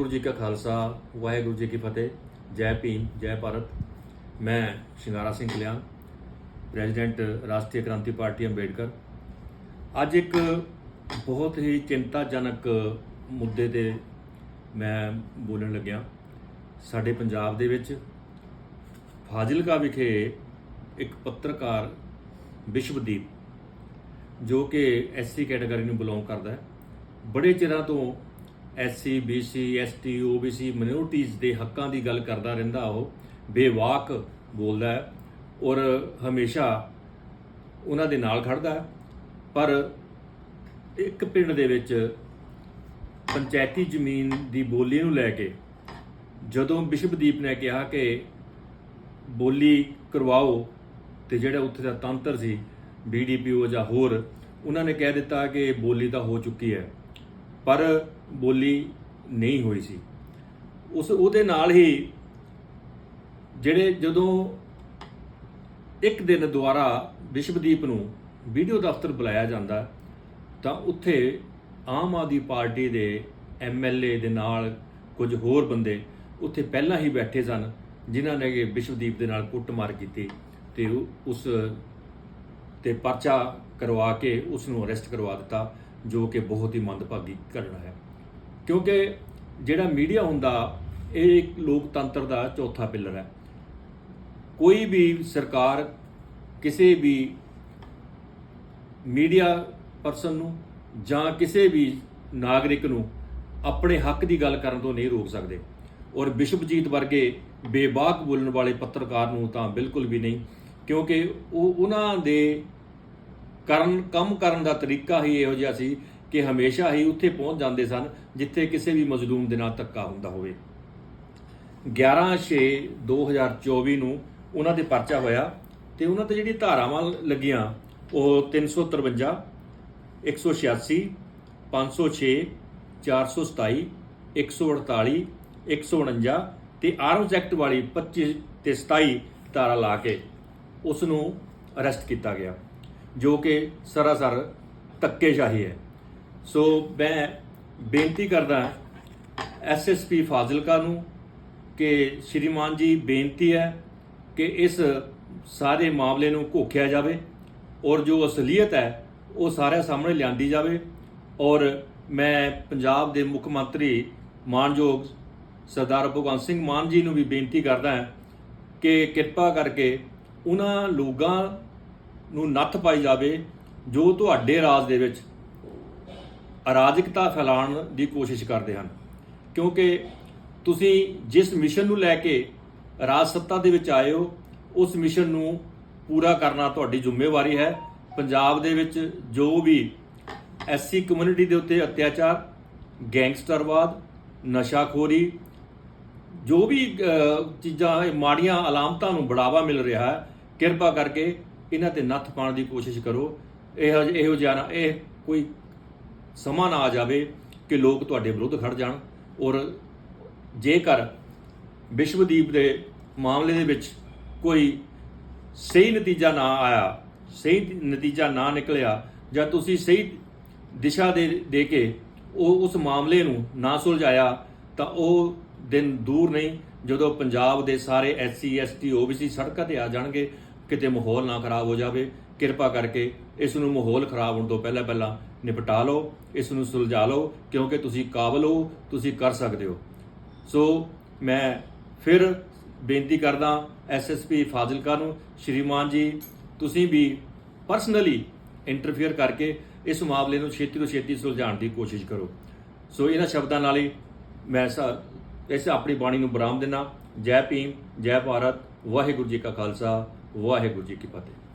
ਗੁਰੂ ਜੀ ਕਾ ਖਾਲਸਾ, ਵਾਹਿਗੁਰੂ ਜੀ ਕੀ ਫਤਿਹ, ਜੈ ਭੀਮ, ਜੈ ਭਾਰਤ। ਮੈਂ ਸ਼ਿੰਗਾਰਾ ਸਿੰਘ ਕਲਿਆਣ ਪ੍ਰੈਜ਼ੀਡੈਂਟ ਰਾਸ਼ਟਰੀ ਕ੍ਰਾਂਤੀ ਪਾਰਟੀ ਅੰਬੇਡਕਰ। ਅੱਜ ਇੱਕ ਬਹੁਤ ਹੀ ਚਿੰਤਾਜਨਕ ਮੁੱਦੇ ਤੇ ਮੈਂ ਬੋਲਣ ਲੱਗਿਆ। ਸਾਡੇ ਪੰਜਾਬ ਦੇ ਵਿੱਚ ਫਾਜ਼ਿਲਕਾ ਵਿਖੇ ਇੱਕ ਪੱਤਰਕਾਰ ਵਿਸ਼ਵਦੀਪ, ਜੋ ਕਿ ਐਸਸੀ ਕੈਟਾਗਰੀ ਨੂੰ ਬਿਲੋਂਗ ਕਰਦਾ ਹੈ, ਬੜੇ ਚਿਰਾਂ ਤੋਂ SC BC ST OBC minorities ਦੇ ਹੱਕਾਂ ਦੀ ਗੱਲ ਕਰਦਾ ਰਹਿੰਦਾ ਉਹ, ਬੇਵਾਕ ਬੋਲਦਾ ਹੈ ਔਰ ਹਮੇਸ਼ਾ ਉਹਨਾਂ ਦੇ ਨਾਲ ਖੜਦਾ ਹੈ। ਪਰ ਇੱਕ ਪਿੰਡ ਦੇ ਵਿੱਚ ਪੰਚਾਇਤੀ ਜ਼ਮੀਨ ਦੀ ਬੋਲੀ ਨੂੰ ਲੈ ਕੇ ਜਦੋਂ ਵਿਸ਼ਵਦੀਪ ਨੇ ਕਿਹਾ ਕਿ ਬੋਲੀ ਕਰਵਾਓ ਤੇ ਜਿਹੜਾ ਉੱਥੇ ਦਾ ਤੰਤਰ ਸੀ ਬੀਡੀਪੀਓ ਜਾਂ ਹੋਰ, ਉਹਨਾਂ ਨੇ ਕਹਿ ਦਿੱਤਾ ਕਿ ਬੋਲੀ ਤਾਂ ਹੋ ਚੁੱਕੀ ਹੈ। ਪਰ ਬੋਲੀ ਨਹੀਂ ਹੋਈ ਸੀ। ਉਸ, ਉਹਦੇ ਨਾਲ ਹੀ ਜਿਹੜੇ ਜਦੋਂ ਇੱਕ ਦਿਨ ਦੁਆਰਾ ਵਿਸ਼ਵਦੀਪ ਨੂੰ ਵੀਡੀਓ ਦਫ਼ਤਰ ਬੁਲਾਇਆ ਜਾਂਦਾ, ਤਾਂ ਉੱਥੇ ਆਮ ਆਦਮੀ ਪਾਰਟੀ ਦੇ ਐਮਐਲਏ ਦੇ ਨਾਲ ਕੁਝ ਹੋਰ ਬੰਦੇ ਉੱਥੇ ਪਹਿਲਾਂ ਹੀ ਬੈਠੇ ਸਨ, ਜਿਨ੍ਹਾਂ ਨੇ ਕਿ ਵਿਸ਼ਵਦੀਪ ਦੇ ਨਾਲ ਕੁੱਟਮਾਰ ਕੀਤੀ ਤੇ ਉਸ ਤੇ ਪਰਚਾ ਕਰਵਾ ਕੇ ਉਸ ਨੂੰ ਅਰੈਸਟ ਕਰਵਾ ਦਿੱਤਾ। ਜੋ ਕਿ ਬਹੁਤ ਹੀ ਮੰਦਭਾਗੀ ਘਟਨਾ ਹੈ। ਕਿਉਂਕਿ ਜਿਹੜਾ ਮੀਡੀਆ ਹੁੰਦਾ, ਇਹ ਇੱਕ ਲੋਕਤੰਤਰ ਦਾ ਚੌਥਾ ਪਿੱਲਰ ਹੈ। ਕੋਈ ਵੀ ਸਰਕਾਰ ਕਿਸੇ ਵੀ ਮੀਡੀਆ ਪਰਸਨ ਨੂੰ ਜਾਂ ਕਿਸੇ ਵੀ ਨਾਗਰਿਕ ਨੂੰ ਆਪਣੇ ਹੱਕ ਦੀ ਗੱਲ ਕਰਨ ਤੋਂ ਨਹੀਂ ਰੋਕ ਸਕਦੇ। ਔਰ ਵਿਸ਼ਵਜੀਤ ਵਰਗੇ ਬੇਬਾਕ ਬੋਲਣ ਵਾਲੇ ਪੱਤਰਕਾਰ ਨੂੰ ਤਾਂ ਬਿਲਕੁਲ ਵੀ ਨਹੀਂ, ਕਿਉਂਕਿ ਉਹ ਉਹਨਾਂ ਦੇ ਕਰਨ, ਕੰਮ ਕਰਨ ਦਾ ਤਰੀਕਾ ਹੀ ਇਹੋ ਜਿਹਾ ਸੀ ਕਿ ਹਮੇਸ਼ਾ ਹੀ ਉੱਥੇ ਪਹੁੰਚ ਜਾਂਦੇ ਸਨ, ਜਿੱਥੇ ਕਿਸੇ ਵੀ ਮਜ਼ਲੂਮ ਦੇ ਨਾਲ ਧੱਕਾ ਹੁੰਦਾ ਹੋਵੇ। 11/6/2024 ਨੂੰ ਉਹਨਾਂ ਦੇ ਪਰਚਾ ਹੋਇਆ ਤੇ ਉਹਨਾਂ ਤੇ ਜਿਹੜੀ ਧਾਰਾਵਾਂ ਲੱਗੀਆਂ, ਉਹ 353 186 506 427 148 149 ਤੇ ਆਰਮਸ ਐਕਟ ਵਾਲੀ 25 ਤੇ 27 ਧਾਰਾ ਲਾ ਕੇ ਉਸ ਨੂੰ ਅਰੈਸਟ ਕੀਤਾ ਗਿਆ। ਜੋ ਕਿ ਸਰਾਸਰ ਧੱਕੇਸ਼ਾਹੀ ਹੈ। ਸੋ ਮੈਂ ਬੇਨਤੀ ਕਰਦਾ ਐਸਐਸਪੀ ਫਾਜ਼ਿਲਕਾ ਨੂੰ ਕਿ ਸ਼੍ਰੀਮਾਨ ਜੀ, ਬੇਨਤੀ ਹੈ ਕਿ ਇਸ ਸਾਰੇ ਮਾਮਲੇ ਨੂੰ ਘੋਖਿਆ ਜਾਵੇ ਔਰ ਜੋ ਅਸਲੀਅਤ ਹੈ, ਉਹ ਸਾਰਿਆਂ ਸਾਹਮਣੇ ਲਿਆਂਦੀ ਜਾਵੇ ਔਰ ਮੈਂ ਪੰਜਾਬ ਦੇ ਮੁੱਖ ਮੰਤਰੀ ਮਾਨਯੋਗ ਸਰਦਾਰ ਭਗਵੰਤ ਸਿੰਘ ਮਾਨ ਜੀ ਨੂੰ ਵੀ ਬੇਨਤੀ ਕਰਦਾ ਹਾਂ ਕਿ ਕਿਰਪਾ ਕਰਕੇ ਉਹਨਾਂ ਲੋਕਾਂ ਨੂੰ ਨੱਥ ਪਾਈ ਜਾਵੇ ਜੋ ਤੁਹਾਡੇ ਰਾਜ ਦੇ ਵਿੱਚ ਅਰਾਜਕਤਾ ਫੈਲਾਉਣ ਦੀ ਕੋਸ਼ਿਸ਼ ਕਰਦੇ ਹਨ। ਕਿਉਂਕਿ ਤੁਸੀਂ ਜਿਸ ਮਿਸ਼ਨ ਨੂੰ ਲੈ ਕੇ ਰਾਜ ਸੱਤਾ ਦੇ ਵਿੱਚ ਆਏ ਹੋ, ਉਸ ਮਿਸ਼ਨ ਨੂੰ ਪੂਰਾ ਕਰਨਾ ਤੁਹਾਡੀ ਜ਼ਿੰਮੇਵਾਰੀ ਹੈ। ਪੰਜਾਬ ਦੇ ਵਿੱਚ ਜੋ ਵੀ ਐਸਸੀ ਕਮਿਊਨਿਟੀ ਦੇ ਉੱਤੇ ਅਤਿਆਚਾਰ, ਗੈਂਗਸਟਰਵਾਦ, ਨਸ਼ਾਖੋਰੀ, ਜੋ ਵੀ ਚੀਜ਼ਾਂ, ਮਾੜੀਆਂ ਅਲਾਮਤਾਂ ਨੂੰ ਬੜਾਵਾ ਮਿਲ ਰਿਹਾ ਹੈ, ਕਿਰਪਾ ਕਰਕੇ ਇਹਨਾਂ ਤੇ ਨੱਥ ਪਾਉਣ ਦੀ ਕੋਸ਼ਿਸ਼ ਕਰੋ। ਇਹੋ ਇਹੋ ਜਿਹਾ ਨਾ ਇਹ ਕੋਈ ਸਮਾਂ ਨਾ ਆ ਜਾਵੇ ਕਿ ਲੋਕ ਤੁਹਾਡੇ ਵਿਰੁੱਧ ਖੜ ਜਾਣ ਔਰ ਜੇਕਰ ਵਿਸ਼ਵਦੀਪ ਦੇ ਮਾਮਲੇ ਦੇ ਵਿੱਚ ਕੋਈ ਸਹੀ ਨਤੀਜਾ ਨਾ ਆਇਆ, ਸਹੀ ਨਤੀਜਾ ਨਾ ਨਿਕਲਿਆ ਜਾਂ ਤੁਸੀਂ ਸਹੀ ਦਿਸ਼ਾ ਦੇ ਦੇ ਕੇ ਉਹ ਉਸ ਮਾਮਲੇ ਨੂੰ ਨਾ ਸੁਲਝਾਇਆ, ਤਾਂ ਉਹ ਦਿਨ ਦੂਰ ਨਹੀਂ। ਜਦੋਂ ਪੰਜਾਬ ਦੇ ਸਾਰੇ ਐਸਸੀ ਐਸਟੀ ਓਬੀਸੀ ਸੜਕਾਂ ਤੇ ਆ ਜਾਣਗੇ ਕਿਤੇ ਮਾਹੌਲ ਨਾ ਖਰਾਬ ਹੋ ਜਾਵੇ, ਕਿਰਪਾ ਕਰਕੇ ਇਸ ਨੂੰ ਮਾਹੌਲ ਖਰਾਬ ਹੋਣ ਤੋਂ ਪਹਿਲਾਂ ਪਹਿਲਾਂ ਨਿਪਟਾ ਲਓ, ਇਸ ਨੂੰ ਸੁਲਝਾ ਲਓ, ਕਿਉਂਕਿ ਤੁਸੀਂ ਕਾਬਲ ਹੋ, ਤੁਸੀਂ ਕਰ ਸਕਦੇ ਹੋ। ਸੋ ਮੈਂ ਫਿਰ ਬੇਨਤੀ ਕਰਦਾ ਐਸਐਸਪੀ ਫਾਜ਼ਿਲਕਾ ਨੂੰ, ਸ਼੍ਰੀਮਾਨ ਜੀ, ਤੁਸੀਂ ਵੀ ਪਰਸਨਲੀ ਇੰਟਰਫੇਅਰ ਕਰਕੇ ਇਸ ਮਾਮਲੇ ਨੂੰ ਛੇਤੀ ਤੋਂ ਛੇਤੀ ਸੁਲਝਾਉਣ ਦੀ ਕੋਸ਼ਿਸ਼ ਕਰੋ। ਸੋ ਇਹਨਾਂ ਸ਼ਬਦਾਂ ਨਾਲ ਹੀ ਮੈਂ ਇਸ ਆਪਣੀ ਬਾਣੀ ਨੂੰ ਬਰਾਮ ਦੇਣਾ ਜੈ ਭੀਮ, ਜੈ ਭਾਰਤ, ਵਾਹਿਗੁਰੂ ਜੀ ਕਾ ਖਾਲਸਾ। ਵਾਹਿਗੁਰੂ ਜੀ ਕੀ ਫਤਿਹ।